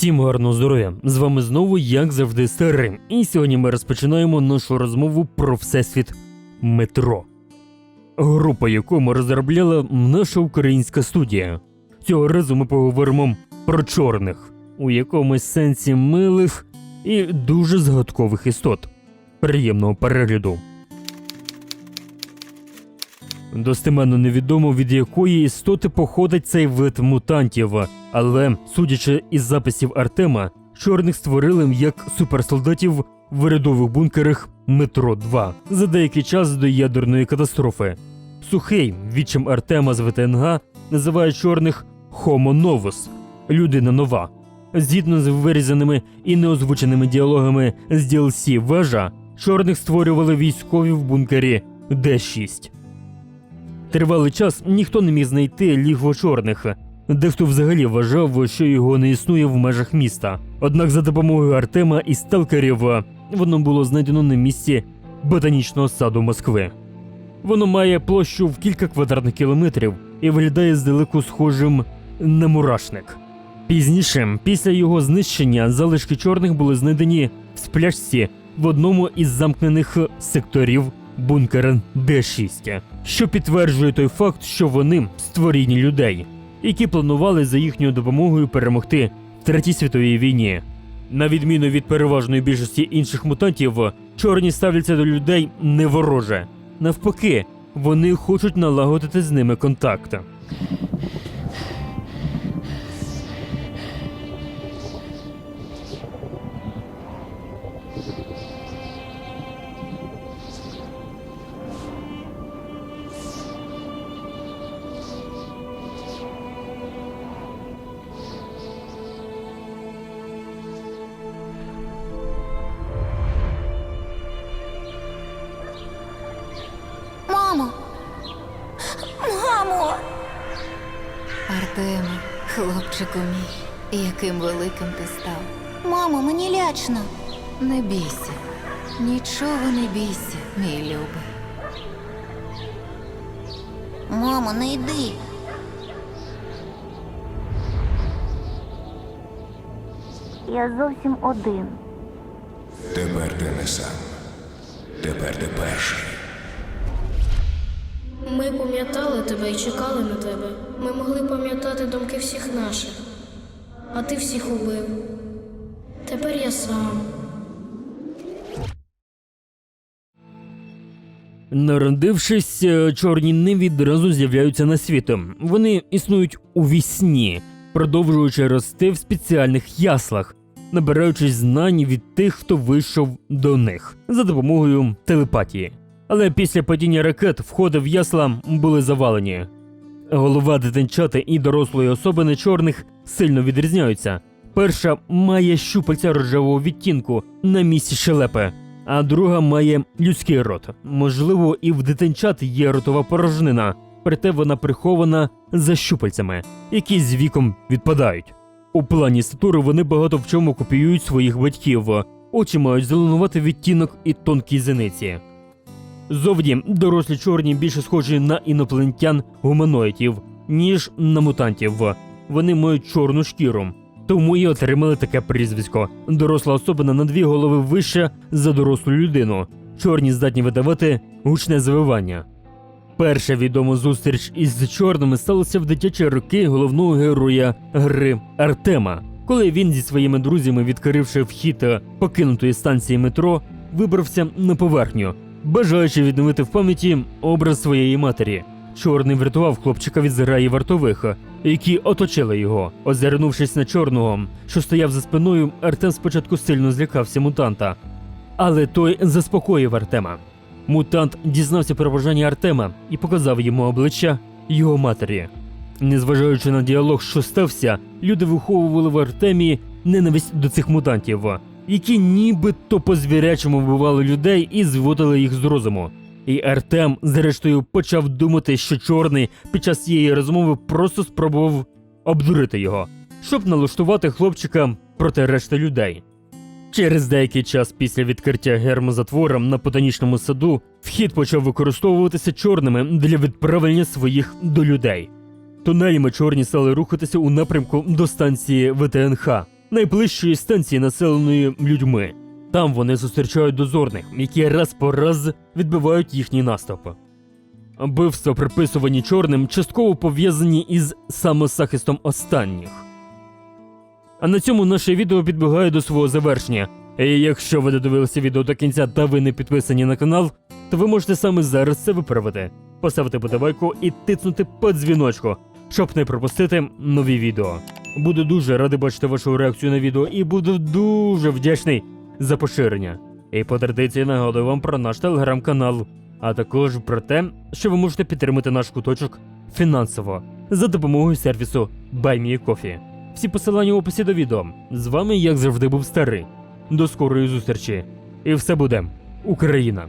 Всім гарного здоров'я! З вами знову, як завжди, старим. І сьогодні ми розпочинаємо нашу розмову про всесвіт метро. Група, яку ми розробляла наша українська студія. Цього разу ми поговоримо про чорних, у якомусь сенсі милих і дуже згадкових істот. Приємного перегляду. Достеменно невідомо від якої істоти походить цей вид мутантів, але, судячи із записів Артема, чорних створили як суперсолдатів в рядових бункерах Метро 2 за деякий час до ядерної катастрофи. Сухий, відчим Артема з ВТНГ, називає чорних Homo Novus – людина нова. Згідно з вирізаними і неозвученими діалогами з DLC Вежа, чорних створювали військові в бункері Д6. Тривалий час ніхто не міг знайти лігво чорних. Дехто взагалі вважав, що його не існує в межах міста. Однак за допомогою Артема і сталкерів воно було знайдено на місці ботанічного саду Москви. Воно має площу в кілька квадратних кілометрів і виглядає здалеку схожим на мурашник. Пізніше, після його знищення, залишки чорних були знайдені в спляшці в одному із замкнених секторів бункера Д6, що підтверджує той факт, що вони створіння людей, які планували за їхньою допомогою перемогти в Третій світовій війні. На відміну від переважної більшості інших мутантів, чорні ставляться до людей не вороже. Навпаки, вони хочуть налагодити з ними контакт. Артеме, хлопчику мій, яким великим ти став. Мамо, мені лячно. Не бійся, нічого не бійся, мій любий. Мамо, не йди. Я зовсім один. Тепер ти не сам. Тепер ти перший. Ми пам'ятали тебе і чекали на тебе. Ми могли пам'ятати думки всіх наших. А ти всіх убив. Тепер я сам. Народившись, е, чорні не відразу з'являються на світ. Вони існують у вісні, продовжуючи рости в спеціальних яслах, набираючись знань від тих, хто вийшов до них за допомогою телепатії. Але після падіння ракет входи в ясла були завалені. Голова дитинчати і дорослої особини чорних сильно відрізняються. Перша має щупальця рожевого відтінку на місці щелепи, а друга має людський рот. Можливо, і в дитинчат є ротова порожнина, проте вона прихована за щупальцями, які з віком відпадають. У плані статури вони багато в чому копіюють своїх батьків. Очі мають зеленуватий відтінок і тонкі зениці. Зовні дорослі чорні більше схожі на інопланетян гуманоїдів, ніж на мутантів. Вони мають чорну шкіру, тому і отримали таке прізвисько. Доросла особина на дві голови вища за дорослу людину. Чорні здатні видавати гучне завивання. Перша відома зустріч із чорними сталася в дитячі роки головного героя гри Артема, коли він зі своїми друзями, відкривши вхід покинутої станції метро, вибрався на поверхню, бажаючи відновити в пам'яті образ своєї матері. Чорний врятував хлопчика від зграї вартових, які оточили його. Озирнувшись на чорного, що стояв за спиною, Артем спочатку сильно злякався мутанта, але той заспокоїв Артема. Мутант дізнався про бажання Артема і показав йому обличчя його матері. Незважаючи на діалог, що стався, люди виховували в Артемі ненависть до цих мутантів, які нібито по звірячому вбивали людей і зводили їх з розуму. І Артем, зрештою, почав думати, що чорний під час цієї розмови просто спробував обдурити його, щоб налаштувати хлопчика проти решти людей. Через деякий час після відкриття гермозатвора на ботанічному саду вхід почав використовуватися чорними для відправлення своїх до людей. Тунелями чорні стали рухатися у напрямку до станції ВТНХ, найближчої станції, населеної людьми. Там вони зустрічають дозорних, які раз по раз відбивають їхній наступ. Вбивства, приписувані чорним, частково пов'язані із самозахистом останніх. А на цьому наше відео підбігає до свого завершення. І якщо ви додивилися відео до кінця та ви не підписані на канал, то ви можете саме зараз це виправити, поставити подавайку і тиснути по дзвіночку, щоб не пропустити нові відео. Буду дуже радий бачити вашу реакцію на відео і буду дуже вдячний за поширення. І по традиції нагадую вам про наш телеграм-канал, а також про те, що ви можете підтримати наш куточок фінансово за допомогою сервісу BuyMeACoffee. Всі посилання в описі до відео. З вами, як завжди, був старий. До скорої зустрічі. І все буде Україна!